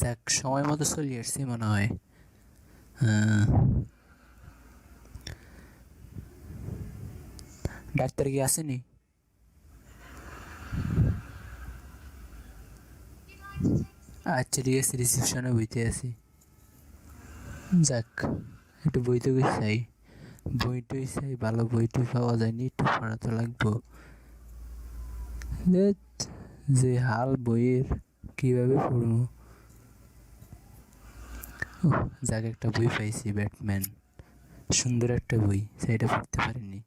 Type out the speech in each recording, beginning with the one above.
যাক, সময় মতো চলে আসছি মনে হয়। ডাক্তার কি আসেনি আচ্ছা ঠিক আছে রিসেপশনে বইতে আছি। যাক, একটু বইতে বই চাই। বইটই চাই, ভালো বইটই পাওয়া যায়নি একটু পড়া তো লাগবো যে হাল বইয়ের কীভাবে পড়ব? যাক, একটা বই পাইছি, ব্যাটম্যান। সুন্দর একটা বই সেটা পড়তে পারিনি।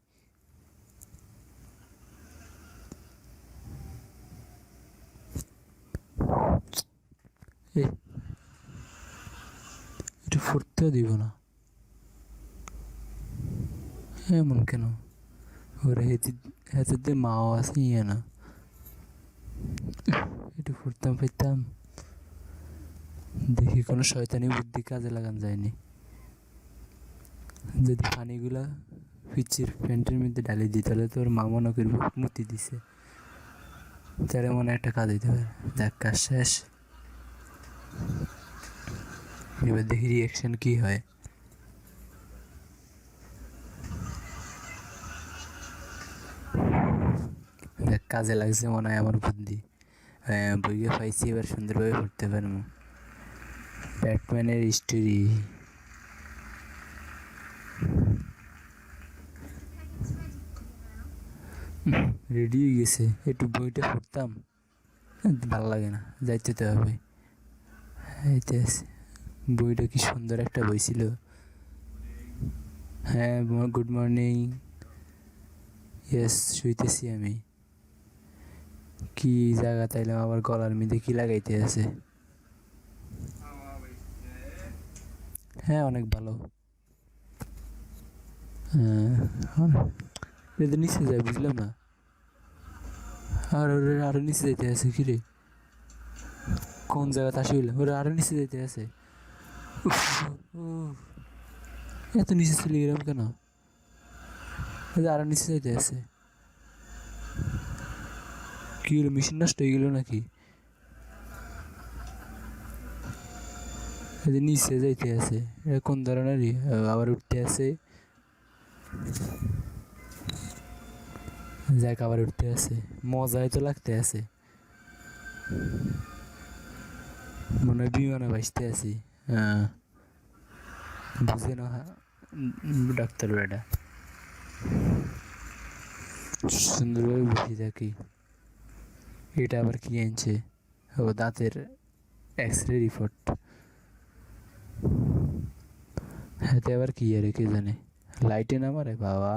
এটা পড়তেও দিব না। এমন কেন? ওরা হেতে হেতে মাও ইয়ে না। একটু পড়তাম ফিরতাম। দেখি কোনো শয়তানি বুদ্ধি কাজে লাগান যায়নি। যদি পানিগুলা পিচির প্যান্টের মধ্যে ঢালি দিই, তাহলে তোর মা মনে করব মুতি দিছে। তাহলে মনে একটা কাজ দিতে পারে। দেখ কাজ শেষ। এবার দেখি রিয়াকশন কি হয়। কাজে লাগছে মনে হয় আমার বুদ্ধি। বইয়ে পাইছি, এবার সুন্দরভাবে পড়তে পারব। ব্যাটম্যানের স্টোরি রেডি হয়ে গেছে। একটু বইটা পড়তাম। ভালো লাগে না, যাইতে তো হবে। বইটা কি সুন্দর একটা বই ছিল। হ্যাঁ গুড মর্নিং ইয়েস শুইতেছি আমি। কি জায়গা তাইলাম আবার গলার মধ্যে কি লাগাইতে আছে? হ্যাঁ অনেক ভালো। হ্যাঁ নিচে যায়, বুঝলাম না। আর ওর আরও নিচে যাইতে আছে কি রে? কোন জায়গাতে আসিল? ওরা আরও নিচে যাইতে আছে। এত নিচে চলে গেলাম কেন? আরও নিচে যাইতে আছে। কি হলো? মেশিন নষ্ট হয়ে গেল নাকি? নিচে যাইতে আছে। এটা কোন ধরনেরই আবার উঠতে আছে। যাক, আবার উঠতে আছে। মজাই তো লাগতে আছে। মনে হয় বিমানে বাঁচতে আছি। বুঝে না ডাক্তার বেটা। সুন্দরভাবে বুঝি থাকি। এটা আবার কি আনছে ও দাঁতের এক্স রে রিপোর্ট হাতে আবার কি আরে কে জানে? লাইটে না মারে বাবা।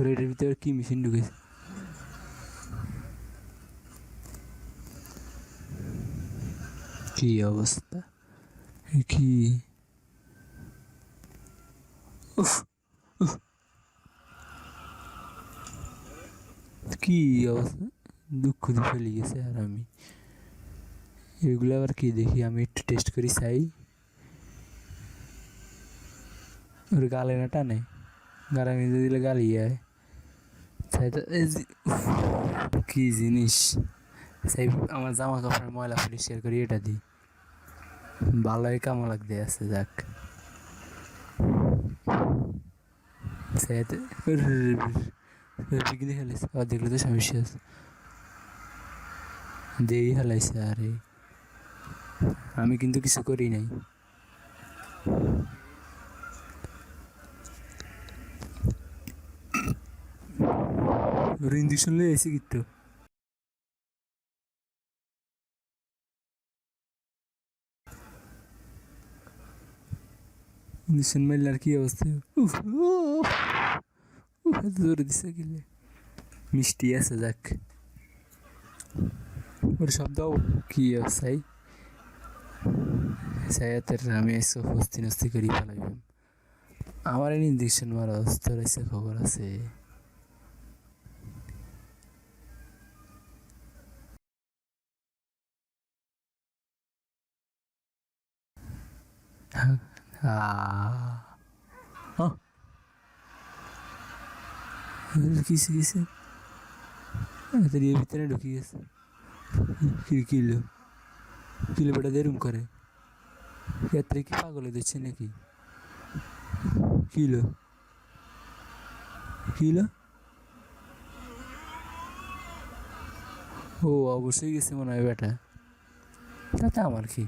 এটার ভিতরে কি মেশিন ঢুকেছে? কি অবস্থা? কি? উফ, উফ। কি অবস্থা? দুঃখ ফেলে গেছে আর আমি। এগুলো আবার কি দেখি? আমি একটু টেস্ট করি, চাই। ওর গালে না টানে? গালে মেজে দিলে গালি যায় কি জিনিস। সেই আমার জামা কাপড়ের ময়লা পরিষ্কার করি, এটা দিই। ভালোই কামো লাগতে আছে, যাক। সেতে বিঘ্নে খেলেছে আর দেখলে তো সমস্যা আছে দেই হেলাইছে আরে আমি কিন্তু কিছু করি নাই ওর ইঞ্জেকশন লয়ে এসে কিন্তু ইঞ্জেকশন মারলে আর কি অবস্থা জোরে দিছে গেলে মিষ্টি আছে যাক ওর শব্দ কি অবস্থায় সায়াতের আমি এসে হস্তি নস্তি করি ফেলাইলাম আমার ইঞ্জেকশন মারা অবস্থা রয়েছে খবর আছে Ah. Oh. কিসে কিসে তোর ভিতরে ঢুকি গেছে। কিলো কিলো বেটা? দেরুম করে। এত্রে কি পাগলে দিচ্ছে নাকি? কিলো কিলো ও, অবশ্যই গেছে মনে হয় বেটা। তাতে আমার কি?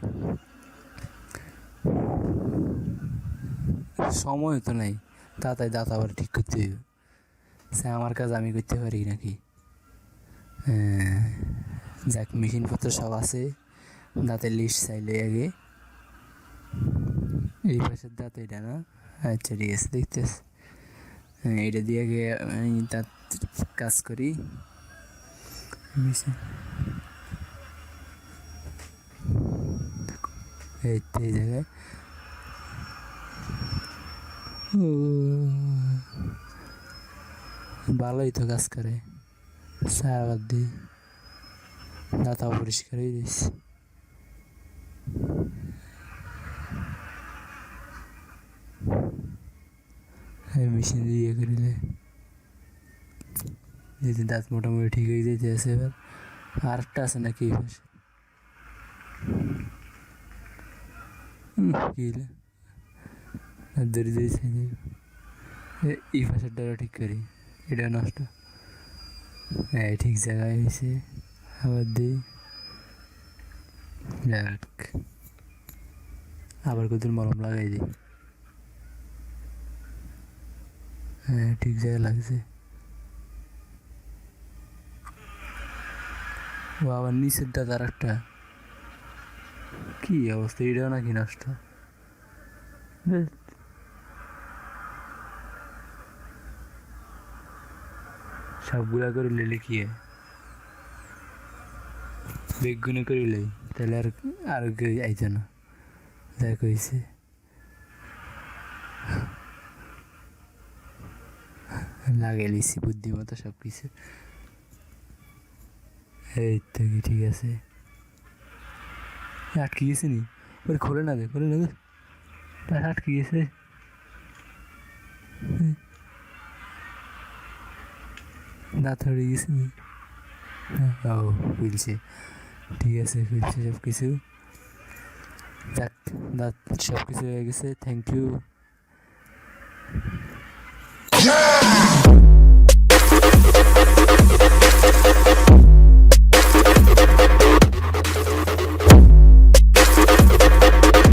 সময় তো নাই। তাতাই দাঁত আবার ঠিক করতে হইব সে আমার কাজ আমি করতে পারি নাকি? হ্যাঁ, যাক মেশিনপত্র সব আছে। দাঁতের লিস্ট চাইলে আগে। এই পাশের দাঁত এটা না? আচ্ছা ঠিক আছে দেখতেছি। হ্যাঁ এটা দিয়ে আগে আমি দাঁত কাজ করি। এই জায়গায়। ভালোই তো কাজ করে সারাবার দিই দাঁতা পরিষ্কার হয়ে দিয়েছি এই মেশিন দিয়ে ইয়ে করিলে এই যে দাঁত মোটামুটি ঠিক হয়ে যেতে আছে এবার আরেকটা আছে নাকি এই পাশে হুম, কি হইল? আর দড়ি দিয়েছে এই পাশেরটা ঠিক করি এটা নষ্ট। হ্যাঁ ঠিক জায়গায় হয়েছে আবার দিই। যাক। আবার কত মলম লাগাই দিই। হ্যাঁ ঠিক জায়গায় লাগছে। ও আবার নিচেরটা তার একটা। কী অবস্থা, এটাও নাকি নষ্ট? ধ্যাৎ। সবগুলা করে লেলে কি হয়? করে করিলে তাহলে আর আর আইতো না। যা কইছে। লাগে লিসি বুদ্ধিমতো সব কিছু এই তো কি ঠিক আছে। আটকে গেছে নি? ওরে খোলে না দে, খোলে না তার আটকে গেছে। হুম। দাঁত হয়ে গেছে। ও খুলছে ঠিক আছে খুলছে সব কিছু যাক দাঁত সব কিছু হয়ে গেছে। Thank you